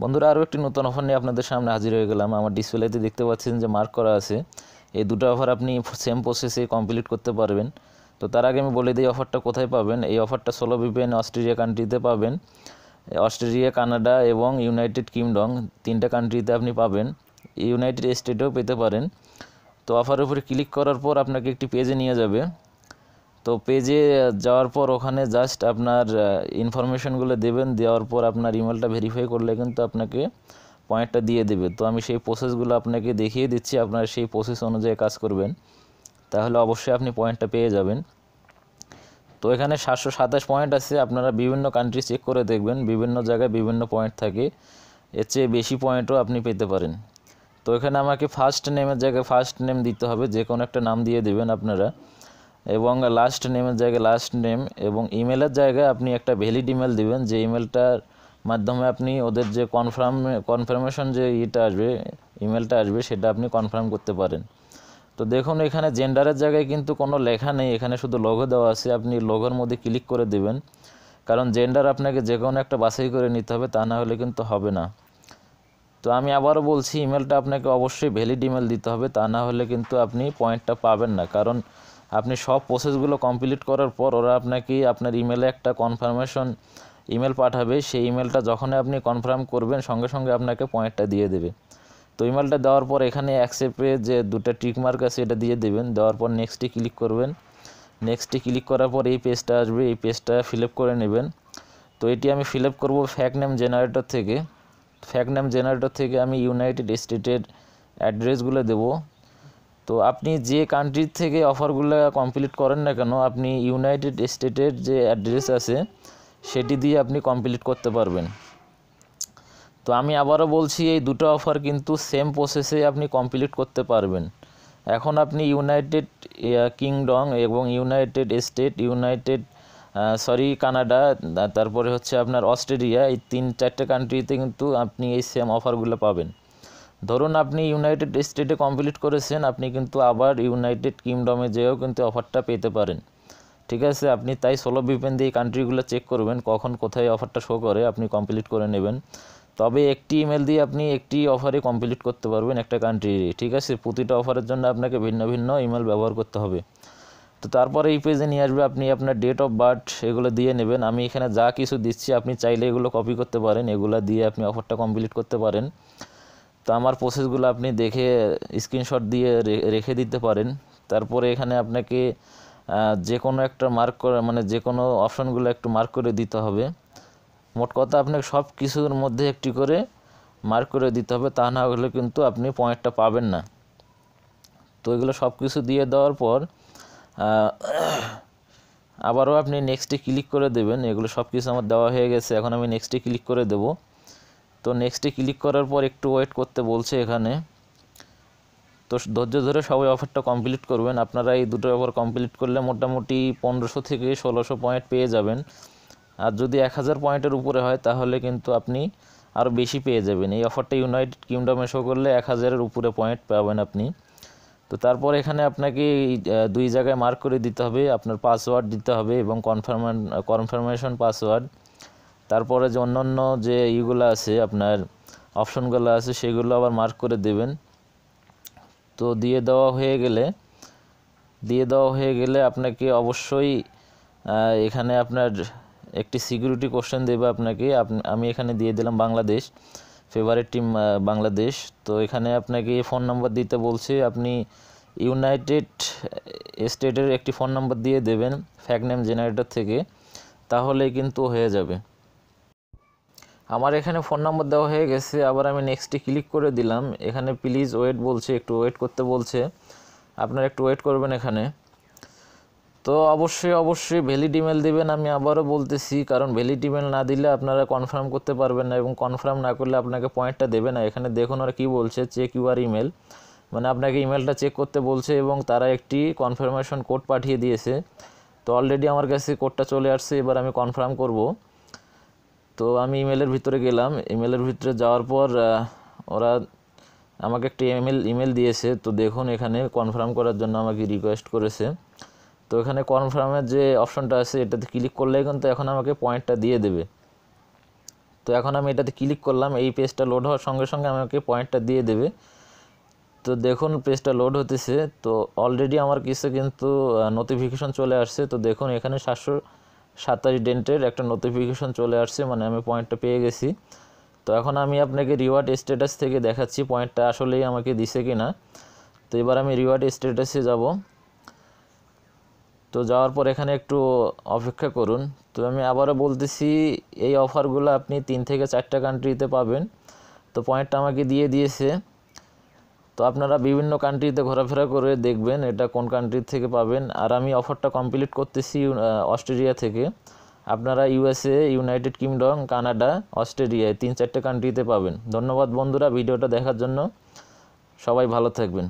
বন্ধুরা আরও একটি নতুন অফার নিয়ে আপনাদের সামনে হাজির হয়ে গেলাম। আমার ডিসপ্লেতে দেখতে পাচ্ছেন যে মার্ক করা আছে। এই দুটো অফার আপনি সেম প্রসেসে কমপ্লিট করতে পারবেন। তো তার আগে আমি বলে দিই অফারটা কোথায় পাবেন? এই অফারটা ষোলো ভিপিএন অস্ট্রেলিয়া কান্ট্রিতে পাবেন। অস্ট্রেলিয়া কানাডা এবং ইউনাইটেড কিংডম তিনটা কান্ট্রিতে আপনি পাবেন। ইউনাইটেড স্টেটেও পেতে পারেন। তো অফারের উপরে ক্লিক করার পর আপনাকে একটি পেজে নিয়ে যাবে। তো পেজে যাওয়ার পর ওখানে জাস্ট আপনার ইনফরমেশনগুলো দেবেন, দেওয়ার পর আপনার ইমেলটা ভেরিফাই করলে কিন্তু আপনাকে পয়েন্টটা দিয়ে দেবে। তো আমি সেই প্রসেসগুলো আপনাকে দেখিয়ে দিচ্ছি, আপনারা সেই প্রসেস অনুযায়ী কাজ করবেন। তাহলে অবশ্যই আপনি পয়েন্টটা পেয়ে যাবেন। তো এখানে সাতশো সাতাশ পয়েন্ট আছে, আপনারা বিভিন্ন কান্ট্রি চেক করে দেখবেন, বিভিন্ন জায়গায় বিভিন্ন পয়েন্ট থাকে। এর চেয়ে বেশি পয়েন্টও আপনি পেতে পারেন। তো এখানে আমাকে ফার্স্ট নেমের জায়গায় ফার্স্ট নেম দিতে হবে, যে কোনো একটা নাম দিয়ে দেবেন আপনারা। এবং লাস্ট নেমের জায়গায় লাস্ট নেম এবং ইমেলের জায়গায় আপনি একটা ভ্যালিড ইমেল দিবেন, যে ইমেলটার মাধ্যমে আপনি ওদের যে কনফার্ম কনফার্মেশন যে ইটা আসবে ইমেলটা আসবে, সেটা আপনি কনফার্ম করতে পারেন। তো দেখুন, এখানে জেন্ডারের জায়গায় কিন্তু কোনো লেখা নেই, এখানে শুধু লোগো দেওয়া আছে, আপনি লোগোর মধ্যে ক্লিক করে দেবেন। কারণ জেন্ডার আপনাকে যে কোনো একটা বাছাই করে নিতে হবে, তা না হলে কিন্তু হবে না। তো আমি আবারও বলছি ইমেলটা আপনাকে অবশ্যই ভ্যালিড ইমেল দিতে হবে, তা না হলে কিন্তু আপনি পয়েন্টটা পাবেন না। কারণ আপনি সব প্রসেসগুলো কমপ্লিট করার পর ওরা আপনাকে আপনার ইমেলে একটা কনফার্মেশন ইমেল পাঠাবে। সেই ইমেলটা যখনই আপনি কনফার্ম করবেন, সঙ্গে সঙ্গে আপনাকে পয়েন্টটা দিয়ে দেবে। তো ইমেলটা দেওয়ার পর এখানে অ্যাকসেপ্টে যে দুটো টিক মার্ক আছে, এটা দিয়ে দেবেন। দেওয়ার পর নেক্সটে ক্লিক করবেন। নেক্সটে ক্লিক করার পর এই পেজটা আসবে, এই পেজটা ফিল করে নেবেন। তো এটি আমি ফিল আপ করব ফ্যাক নেম জেনারেটর থেকে। ফ্যাক নেম জেনারেটর থেকে আমি ইউনাইটেড স্টেটের অ্যাড্রেসগুলো দেবো। তো আপনি যে কান্ট্রির থেকে অফারগুলো কমপ্লিট করেন না কেন, আপনি ইউনাইটেড স্টেটের যে অ্যাড্রেস আছে, সেটি দিয়ে আপনি কমপ্লিট করতে পারবেন। তো আমি আবারও বলছি, এই দুটো অফার কিন্তু সেম প্রসেসে আপনি কমপ্লিট করতে পারবেন। এখন আপনি ইউনাইটেড কিংডম এবং United State United sorry Canada তারপরে হচ্ছে আপনার অস্ট্রেলিয়া এই তিন, চারটে কান্ট্রিতে কিন্তু আপনি এই সেম অফারগুলো পাবেন। ধরুন আপনি ইউনাইটেড স্টেটে কমপ্লিট করেছেন, আপনি কিন্তু আবার ইউনাইটেড কিংডমে যেয়েও কিন্তু অফারটা পেতে পারেন। ঠিক আছে? আপনি তাই ষোলো বিপেন দিয়ে কান্ট্রিগুলো চেক করবেন, কখন কোথায় অফারটা শো করে, আপনি কমপ্লিট করে নেবেন। তবে একটি ইমেল দিয়ে আপনি একটি অফারে কমপ্লিট করতে পারবেন একটা কান্ট্রি ঠিক আছে? প্রতিটা অফারের জন্য আপনাকে ভিন্ন ভিন্ন ইমেল ব্যবহার করতে হবে। তো তারপরে এই পেজে নিয়ে আসবে, আপনি আপনার ডেট অফ বার্থ এগুলো দিয়ে নেবেন। আমি এখানে যা কিছু দিচ্ছি, আপনি চাইলে এগুলো কপি করতে পারেন। এগুলো দিয়ে আপনি অফারটা কমপ্লিট করতে পারেন। তো আমার প্রসেসগুলো আপনি দেখে স্ক্রিনশট দিয়ে রেখে দিতে পারেন। তারপরে এখানে আপনাকে যে কোনো একটা মার্ক করে মানে যে কোনো অপশানগুলো একটু মার্ক করে দিতে হবে। মোট কথা আপনাকে সব কিছুর মধ্যে একটি করে মার্ক করে দিতে হবে, তা না হলে কিন্তু আপনি পয়েন্টটা পাবেন না। তো এগুলো সব কিছু দিয়ে দেওয়ার পর আবারও আপনি নেক্সটে ক্লিক করে দেবেন। এগুলো সব কিছু আমার দেওয়া হয়ে গেছে, এখন আমি নেক্সটে ক্লিক করে দেব। তো নেক্সটে ক্লিক করার পর একটু ওয়েট করতে বলছে এখানে। তো ধৈর্য ধরে সবাই অফারটা কমপ্লিট করবেন। আপনারা এই দুটো অফার কমপ্লিট করলে মোটামুটি পনেরোশো থেকে ষোলোশো পয়েন্ট পেয়ে যাবেন। আর যদি এক হাজার পয়েন্টের উপরে হয়, তাহলে কিন্তু আপনি আরও বেশি পেয়ে যাবেন। এই অফারটা ইউনাইটেড কিংডমে শো করলে এক হাজারের উপরে পয়েন্ট পাবেন আপনি। তো তারপর এখানে আপনাকে দুই জায়গায় মার্ক করে দিতে হবে। আপনার পাসওয়ার্ড দিতে হবে এবং কনফার্ম কনফার্মেশন পাসওয়ার্ড তারপরে যে অন্যান্য যে ইগুলো আছে, আপনার অপশনগুলো আছে, সেগুলো আবার মার্ক করে দেবেন। তো দিয়ে দেওয়া হয়ে গেলে, দিয়ে দেওয়া হয়ে গেলে আপনাকে অবশ্যই এখানে আপনার একটি সিকিউরিটি কোশ্চেন দেবে আপনাকে। আমি এখানে দিয়ে দিলাম বাংলাদেশ ফেভারিট টিম বাংলাদেশ। তো এখানে আপনাকে ফোন নাম্বার দিতে বলছে, আপনি ইউনাইটেড স্টেটের একটি ফোন নাম্বার দিয়ে দেবেন ফ্যাক নেম জেনারেটর থেকে। তাহলে কিন্তু হয়ে যাবে। আমার এখানে ফোন নাম্বার দেওয়া হয়ে গেছে, আবার আমি নেক্সটে ক্লিক করে দিলাম। এখানে প্লিজ ওয়েট বলছে, একটু ওয়েট করতে বলছে। আপনারা একটু ওয়েট করবেন এখানে। তো অবশ্যই অবশ্যই ভ্যালিড ইমেল দেবেন, আমি আবারও বলতেছি, কারণ ভ্যালিড ইমেল না দিলে আপনারা কনফার্ম করতে পারবেন না এবং কনফার্ম না করলে আপনাকে পয়েন্টটা দেবে না। এখানে দেখুন আর কী বলছে চেক ইউআর ইমেল মানে আপনাকে ইমেলটা চেক করতে বলছে এবং তারা একটি কনফার্মেশন কোড পাঠিয়ে দিয়েছে। তো অলরেডি আমার কাছে কোডটা চলে আসছে, এবার আমি কনফার্ম করব। তো আমি ইমেলের ভিতরে গেলাম। ইমেলের ভিতরে যাওয়ার পর ওরা আমাকে একটি ইমেল ইমেল দিয়েছে। তো দেখুন, এখানে কনফার্ম করার জন্য আমাকে রিকোয়েস্ট করেছে। তো এখানে কনফার্মের যে অপশনটা আছে, এটাতে ক্লিক করলেই কিন্তু এখন আমাকে পয়েন্টটা দিয়ে দেবে। তো তো এখন আমি এটাতে ক্লিক করলাম, এই পেজটা লোড হওয়ার সঙ্গে সঙ্গে আমাকে পয়েন্টটা দিয়ে দেবে। তো দেখুন পেজটা লোড হতেছে। তো অলরেডি আমার কিছু কিন্তু নোটিফিকেশন চলে আসছে। তো দেখুন, এখানে সাতশো সাতাশ ডেন্টের একটা নোটিফিকেশন চলে আসছে মানে আমি পয়েন্টটা পেয়ে গেছি। তো এখন আমি আপনাকে রিওয়ার্ড স্ট্যাটাস থেকে দেখাচ্ছি পয়েন্টটা আসলেই আমাকে দিছে কি না তো এবার আমি রিওয়ার্ড স্ট্যাটাসে যাব। তো যাওয়ার পর এখানে একটু অপেক্ষা করুন। তো আমি আবারও বলতেছি, এই অফারগুলো আপনি তিন থেকে চারটা কান্ট্রিতে পাবেন। তো পয়েন্টটা আমাকে দিয়ে দিয়েছে। তো আপনারা বিভিন্ন কান্ট্রিতে ঘোরাফেরা করে দেখবেন এটা কোন কান্ট্রি থেকে পাবেন। আর আমি অফারটা কমপ্লিট করতেছি অস্ট্রেলিয়া থেকে। আপনারা ইউএসএ ইউনাইটেড কিংডম কানাডা অস্ট্রেলিয়ায় তিন চারটে কান্ট্রিতে পাবেন। ধন্যবাদ বন্ধুরা ভিডিওটা দেখার জন্য। সবাই ভালো থাকবেন।